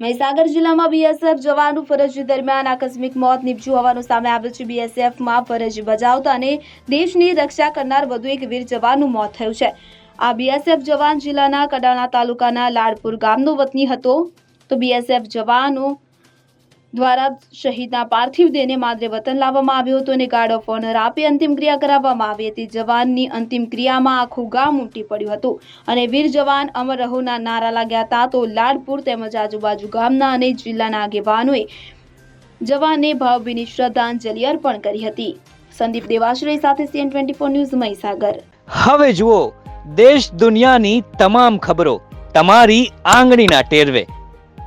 મહીસાગર જિલ્લામાં બીએસએફ જવાનું ફરજ દરમિયાન આકસ્મિક મોત નીપજ્યું હોવાનું સામે આવ્યું છે. બીએસએફમાં ફરજ બજાવતા અને દેશની રક્ષા કરનાર વધુ એક વીર જવાનનું મોત થયું છે. આ બીએસએફ જવાન જિલ્લાના કડાણા તાલુકાના લાડપુર ગામનો વતની હતો. તો બીએસએફ જવાનો દ્વારા શહીદના પાર્થિવ દેહને માદરે વતન લાવવામાં આવ્યો હતો અને ગાર્ડ ઓફ ઓનર આપી અંતિમ ક્રિયા કરાવવામાં આવી હતી. જવાનની અંતિમ ક્રિયામાં આખું ગામ ઉમટી પડ્યું હતું અને વીર જવાન અમર રહોના નારા લાગ્યા હતા તો લાડપુર તેમજ આજુબાજુ ગામના અને જિલ્લાના આગેવાનોએ જવાનને ભાવભીની શ્રદ્ધાંજલિ અર્પણ કરી હતી. સંદીપ દેવાશ્રય સાથે CN twenty four news Mahisagar. હવે જુઓ, દેશ દુનિયાની તમામ ખબરો તમારી આંગળીના ટેરવે.